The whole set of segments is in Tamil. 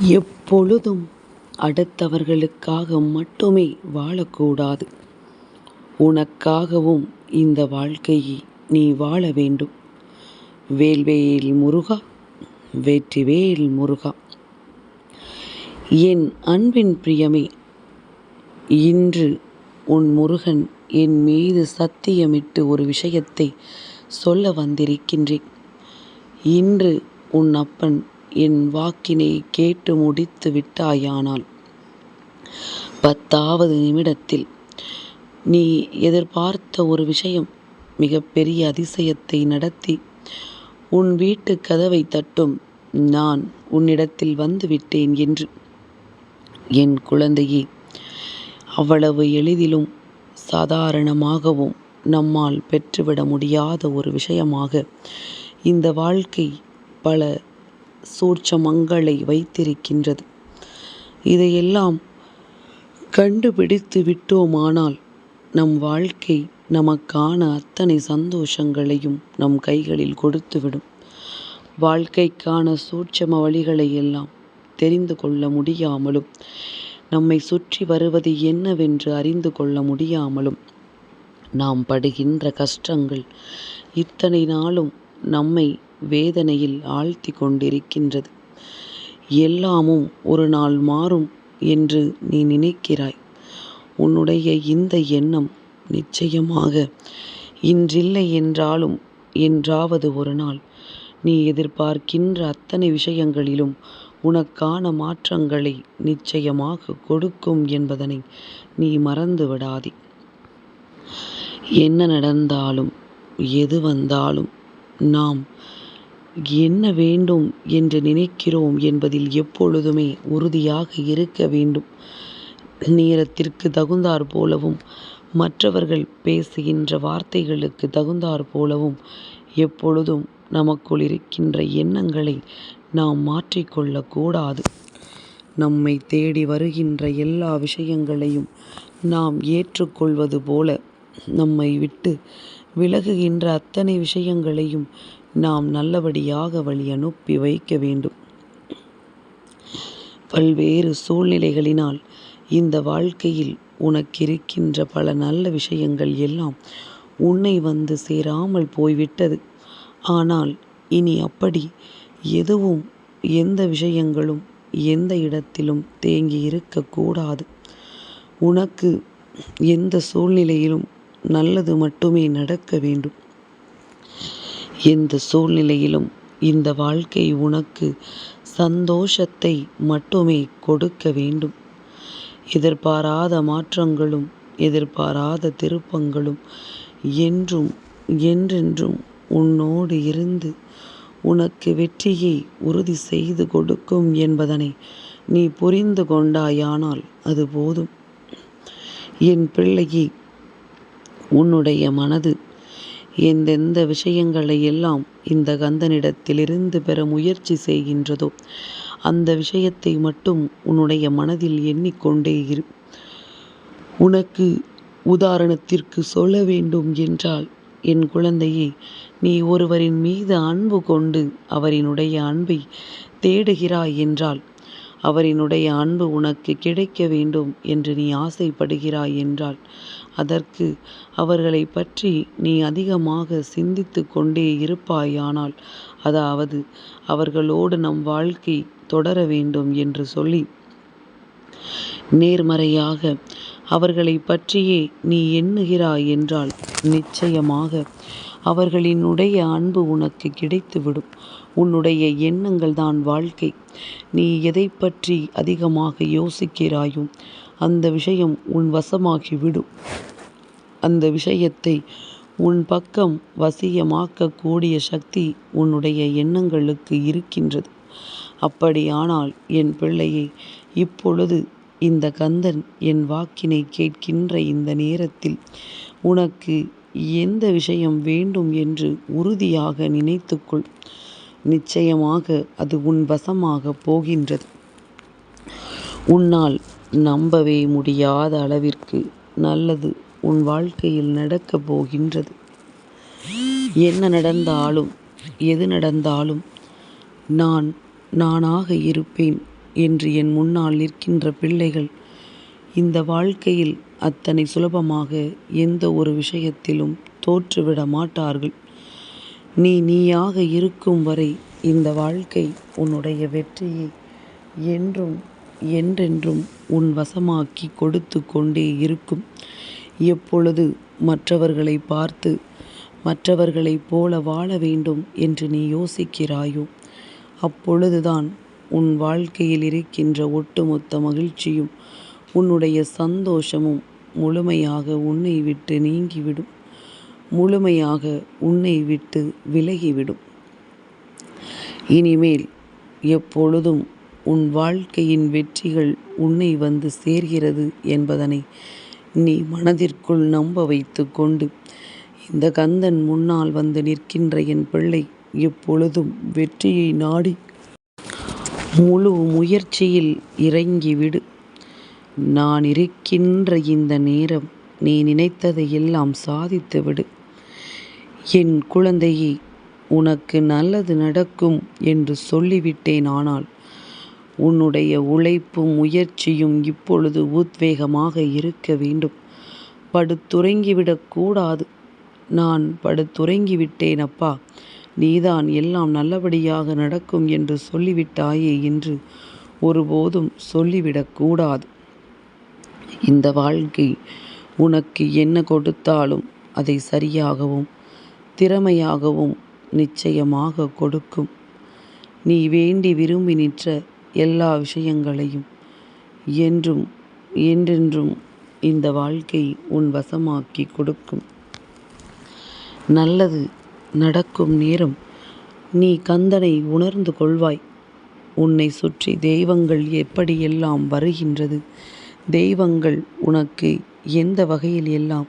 எப்பொழுதும் அடுத்தவர்களுக்காக மட்டுமே வாழக்கூடாது. உனக்காகவும் இந்த வாழ்க்கையை நீ வாழ வேண்டும். வேல்வேல் முருகா வெற்றிவேல் முருகா என் அன்பின் பிரியமே இன்று உன் முருகன் என் மீது சத்தியமிட்டு ஒரு விஷயத்தை சொல்ல வந்திருக்கின்றேன். இன்று உன் அப்பன் என் வாக்கினை கேட்டு முடித்து விட்டாயானால் பத்தாவது நிமிடத்தில் நீ எதிர்பார்த்த ஒரு விஷயம் மிகப்பெரிய அதிசயத்தை நடத்தி உன் வீட்டுக் கதவைத் தட்டும் நான் உன்னிடத்தில் வந்துவிட்டேன் என்று. என் குழந்தையே அவ்வளவு எளிதிலும் சாதாரணமாகவும் நம்மால் பெற்றுவிட முடியாத ஒரு விஷயமாக இந்த வாழ்க்கை பல சூட்சமங்களை வைத்திருக்கின்றது. இதையெல்லாம் கண்டுபிடித்து விட்டோமானால் நம் வாழ்க்கை நமக்கான அத்தனை சந்தோஷங்களையும் நம் கைகளில் கொடுத்துவிடும். வாழ்க்கைக்கான சூட்சம வழிகளை எல்லாம் தெரிந்து கொள்ள முடியாமலும் நம்மை சுற்றி வருவது என்னவென்று அறிந்து கொள்ள முடியாமலும் நாம் படுகின்ற கஷ்டங்கள் இத்தனை நாளும் நம்மை வேதனையில் ஆழ்த்தி கொண்டிருக்கின்றது. எல்லாமும் ஒரு நாள் மாறும் என்று நீ நினைக்கிறாய். உன்னுடைய இந்த எண்ணம் நிச்சயமாக இன்றில்லை என்றாலும் என்றாவது ஒரு நாள் நீ எதிர்பார்க்கின்ற அத்தனை விஷயங்களிலும் உனக்கான மாற்றங்களை நிச்சயமாக கொடுக்கும் என்பதனை நீ மறந்து விடாதே. என்ன நடந்தாலும் எது வந்தாலும் நாம் என்ன வேண்டும் என்று நினைக்கிறோம் என்பதில் எப்பொழுதுமே உறுதியாக இருக்க வேண்டும். நேரத்திற்கு தகுந்தாற் போலவும் மற்றவர்கள் பேசுகின்ற வார்த்தைகளுக்கு தகுந்தாற் போலவும் எப்பொழுதும் நமக்குள் இருக்கின்ற எண்ணங்களை நாம் மாற்றிக் நம்மை தேடி வருகின்ற எல்லா விஷயங்களையும் நாம் ஏற்றுக்கொள்வது போல நம்மை விட்டு விலகுகின்ற அத்தனை விஷயங்களையும் நாம் நல்லபடியாக வழி அனுப்பி வைக்க வேண்டும். பல்வேறு சூழ்நிலைகளினால் இந்த வாழ்க்கையில் உனக்கிருக்கின்ற பல நல்ல விஷயங்கள் எல்லாம் உன்னை வந்து சேராமல் போய்விட்டது. ஆனால் இனி அப்படி எதுவும் எந்த விஷயங்களும் எந்த இடத்திலும் தேங்கி இருக்கக்கூடாது உனக்கு எந்த சூழ்நிலையிலும் நல்லது மட்டுமே நடக்க வேண்டும். எந்த சூழ்நிலையிலும் இந்த வாழ்க்கை உனக்கு சந்தோஷத்தை மட்டுமே கொடுக்க வேண்டும். எதிர்பாராத மாற்றங்களும் எதிர்பாராத திருப்பங்களும் என்றும் என்றென்றும் உன்னோடு இருந்து உனக்கு வெற்றியை உறுதி செய்து கொடுக்கும் என்பதனை நீ புரிந்து கொண்டாயானால் அது போதும். என் பிள்ளையே உன்னுடைய மனது எந்தெந்த விஷயங்களை எல்லாம் இந்த கந்தனிடத்திலிருந்து பெற முயற்சி செய்கின்றதோ அந்த விஷயத்தை மட்டும் உன்னுடைய மனதில் எண்ணிக்கொண்டே இரு. உனக்கு உதாரணத்திற்கு சொல்ல வேண்டும் என்றால் என் குழந்தையே நீ ஒருவரின் மீது அன்பு கொண்டு அவரினுடைய அன்பை தேடுகிறாய் என்றால் அவரினுடைய அன்பு உனக்கு கிடைக்க வேண்டும் என்று நீ ஆசைப்படுகிறாய் என்றால் அதற்கு அவர்களை பற்றி நீ அதிகமாக சிந்தித்து கொண்டே இருப்பாயானால் அதாவது அவர்களோடு நம் வாழ்க்கை தொடர வேண்டும் என்று சொல்லி நேர்மறையாக அவர்களை பற்றியே நீ எண்ணுகிறாய் என்றால் நிச்சயமாக அவர்களினுடைய அன்பு உனக்கு கிடைத்துவிடும். உன்னுடைய எண்ணங்கள் தான் வாழ்க்கை. நீ எதை பற்றி அதிகமாக யோசிக்கிறாயோ அந்த விஷயம் உன் வசமாகிவிடும். அந்த விஷயத்தை உன் பக்கம் வசியமாக்கக்கூடிய சக்தி உன்னுடைய எண்ணங்களுக்கு இருக்கின்றது. அப்படியானால் என் பிள்ளையை இப்பொழுது இந்த கந்தன் என் வாக்கினைக் கேட்கின்ற இந்த நேரத்தில் உனக்கு எந்த விஷயம் வேண்டும் என்று உறுதியாக நினைத்துக்கொள் நிச்சயமாக அது உன் வசமாகப் போகின்றது. உன்னால் நம்பவே முடியாத அளவிற்கு நல்லது உன் வாழ்க்கையில் நடக்கப் போகின்றது. என்ன நடந்தாலும் எது நடந்தாலும் நான் நானாக இருப்பேன். என்று என் முன்னால் நிற்கின்ற பிள்ளைகள் இந்த வாழ்க்கையில் அத்தனை சுலபமாக எந்த ஒரு விஷயத்திலும் தோற்றுவிட மாட்டார்கள். நீ நீயாக இருக்கும் வரை இந்த வாழ்க்கை உன்னுடைய வெற்றியை என்றும் என்றென்றும் உன் வசமாக்கி கொடுத்து கொண்டே இருக்கும். எப்பொழுது மற்றவர்களை பார்த்து மற்றவர்களைப் போல வாழ வேண்டும் என்று நீ யோசிக்கிறாயோ அப்பொழுதுதான் உன் வாழ்க்கையில் இருக்கின்ற ஒட்டுமொத்த மகிழ்ச்சியும் உன்னுடைய சந்தோஷமும் முழுமையாக உன்னை விட்டு நீங்கிவிடும். முழுமையாக உன்னை விட்டு விலகிவிடும். இனிமேல் எப்பொழுதும் உன் வாழ்க்கையின் வெற்றிகள் உன்னை வந்து சேர்கிறது என்பதனை நீ மனதிற்குள் நம்ப வைத்து கொண்டு இந்த கந்தன் முன்னால் வந்து நிற்கின்ற என் பிள்ளை எப்பொழுதும் வெற்றியை நாடி முழு முயற்சியில் இறங்கிவிடு. நான் இருக்கின்ற இந்த நேரம் நீ நினைத்ததை எல்லாம் சாதித்துவிடு. என் குழந்தையே உனக்கு நல்லது நடக்கும் என்று சொல்லிவிட்டேன் ஆனால் உன்னுடைய உழைப்பும் முயற்சியும் இப்பொழுது உத்வேகமாக இருக்க வேண்டும். படுத்துறங்கிவிடக் கூடாது. நான் படுத்துறங்கிவிட்டேன் அப்பா நீதான் எல்லாம் நல்லபடியாக நடக்கும் என்று சொல்லிவிட்டாயே என்று ஒருபோதும் சொல்லிவிடக்கூடாது இந்த வாழ்க்கை உனக்கு என்ன கொடுத்தாலும் அதை சரியாகவும் திறமையாகவும் நிச்சயமாக கொடுக்கும். நீ வேண்டி விரும்பி நிற்ற எல்லா விஷயங்களையும் என்றும் என்றென்றும் இந்த வாழ்க்கை உன் வசமாக்கி கொடுக்கும். நல்லது நடக்கும் நேரம் நீ கந்தனை உணர்ந்து கொள்வாய். உன்னை சுற்றி தெய்வங்கள் எப்படியெல்லாம் வருகின்றது? தெய்வங்கள் உனக்கு எந்த வகையில் எல்லாம்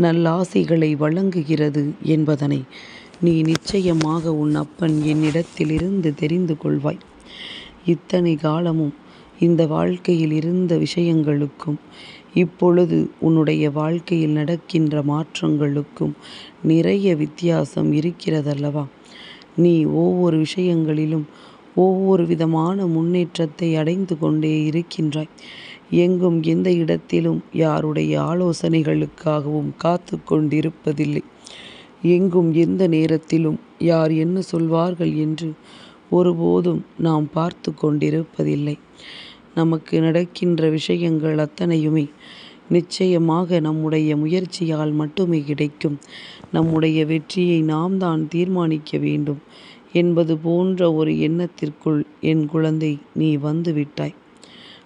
நல்லாசைகளை வழங்குகிறது என்பதனை நீ நிச்சயமாக உன் அப்பன் என்னிடத்திலிருந்து தெரிந்து கொள்வாய். இத்தனை காலமும் இந்த வாழ்க்கையில் இருந்த விஷயங்களுக்கும் இப்பொழுது உன்னுடைய வாழ்க்கையில் நடக்கின்ற மாற்றங்களுக்கும் நிறைய வித்தியாசம் இருக்கிறதல்லவா? நீ ஒவ்வொரு விஷயங்களிலும் ஒவ்வொரு விதமான முன்னேற்றத்தை அடைந்து கொண்டே இருக்கின்றாய். எங்கும் எந்த இடத்திலும் யாருடைய ஆலோசனைகளுக்காகவும் காத்து கொண்டிருப்பதில்லை. எங்கும் எந்த நேரத்திலும் யார் என்ன சொல்வார்கள் என்று ஒருபோதும் நாம் பார்த்து கொண்டிருப்பதில்லை. நமக்கு நடக்கின்ற விஷயங்கள் அத்தனையுமே நிச்சயமாக நம்முடைய முயற்சியால் மட்டுமே கிடைக்கும். நம்முடைய வெற்றியை நாம் தான் தீர்மானிக்க வேண்டும் என்பது போன்ற ஒரு எண்ணத்திற்குள் என் குழந்தை நீ வந்து விட்டாய்.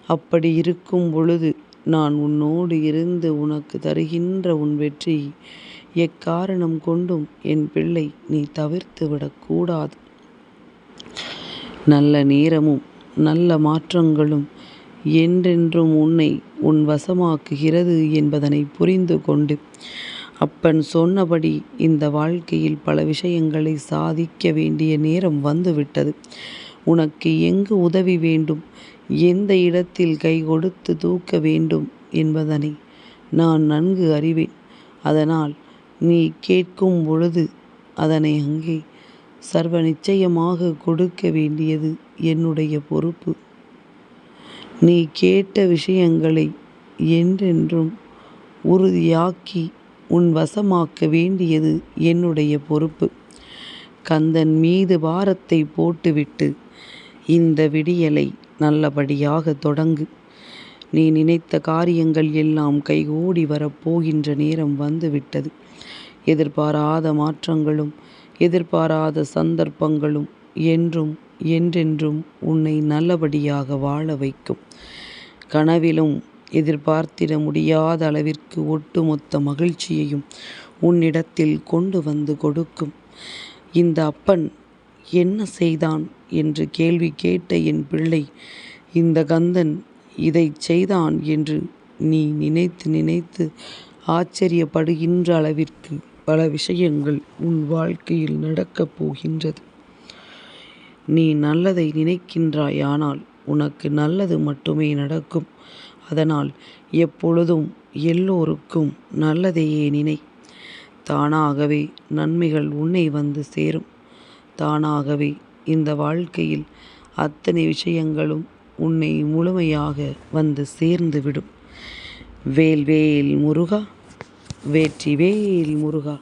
அப்படி இருக்கும் பொழுது நான் உன்னோடு இருந்து உனக்கு தருகின்ற உன் வெற்றி எக்காரணம் கொண்டும் என் பிள்ளை நீ தவிர்த்து விடக்கூடாது நல்ல நேரமும் நல்ல மாற்றங்களும் என்றென்றும் உன்னை உன் வசமாக்குகிறது என்பதனை புரிந்து கொண்டு. அப்பன் சொன்னபடி இந்த வாழ்க்கையில் பல விஷயங்களை சாதிக்க வேண்டிய நேரம் வந்துவிட்டது. உனக்கு எங்கு உதவி வேண்டும்? எந்த இடத்தில் கை கொடுத்து தூக்க வேண்டும் என்பதனை நான் நன்கு அறிவேன். அதனால் நீ கேட்கும் பொழுது அதனை அங்கே சர்வ நிச்சயமாக கொடுக்க வேண்டியது என்னுடைய பொறுப்பு. நீ கேட்ட விஷயங்களை என்றென்றும் உறுதியாக்கி உன் வசமாக்க வேண்டியது என்னுடைய பொறுப்பு. கந்தன் மீது பாரத்தை போட்டுவிட்டு இந்த விடியலை நல்லபடியாக தொடங்கு. நீ நினைத்த காரியங்கள் எல்லாம் கைகூடி வரப்போகின்ற நேரம் வந்துவிட்டது. எதிர்பாராத மாற்றங்களும் எதிர்பாராத சந்தர்ப்பங்களும் என்றும் என்றென்றும் உன்னை நல்லபடியாக வாழ வைக்கும். கனவிலும் எதிர்பார்த்திட முடியாத அளவிற்கு ஒட்டுமொத்த மகிழ்ச்சியையும் உன்னிடத்தில் கொண்டு வந்து கொடுக்கும். இந்த அப்பன் என்ன செய்தான் என்று கேள்வி கேட்ட என் பிள்ளை இந்த கந்தன் இதை செய்தான் என்று நீ நினைத்து நினைத்து ஆச்சரியப்படுகின்ற அளவிற்கு பல விஷயங்கள் உன் வாழ்க்கையில் நடக்கப் போகின்றது. நீ நல்லதை நினைக்கின்றாயானால் உனக்கு நல்லது மட்டுமே நடக்கும். அதனால் எப்பொழுதும் எல்லோருக்கும் நல்லதையே நினை. தானாகவே நன்மைகள் உன்னை வந்து சேரும். தானாகவே இந்த வாழ்க்கையில் அத்தனை விஷயங்களும் உன்னை முழுமையாக வந்து சேர்ந்து விடும். வேல் வேல் முருகா வேற்றி வேல் முருகா.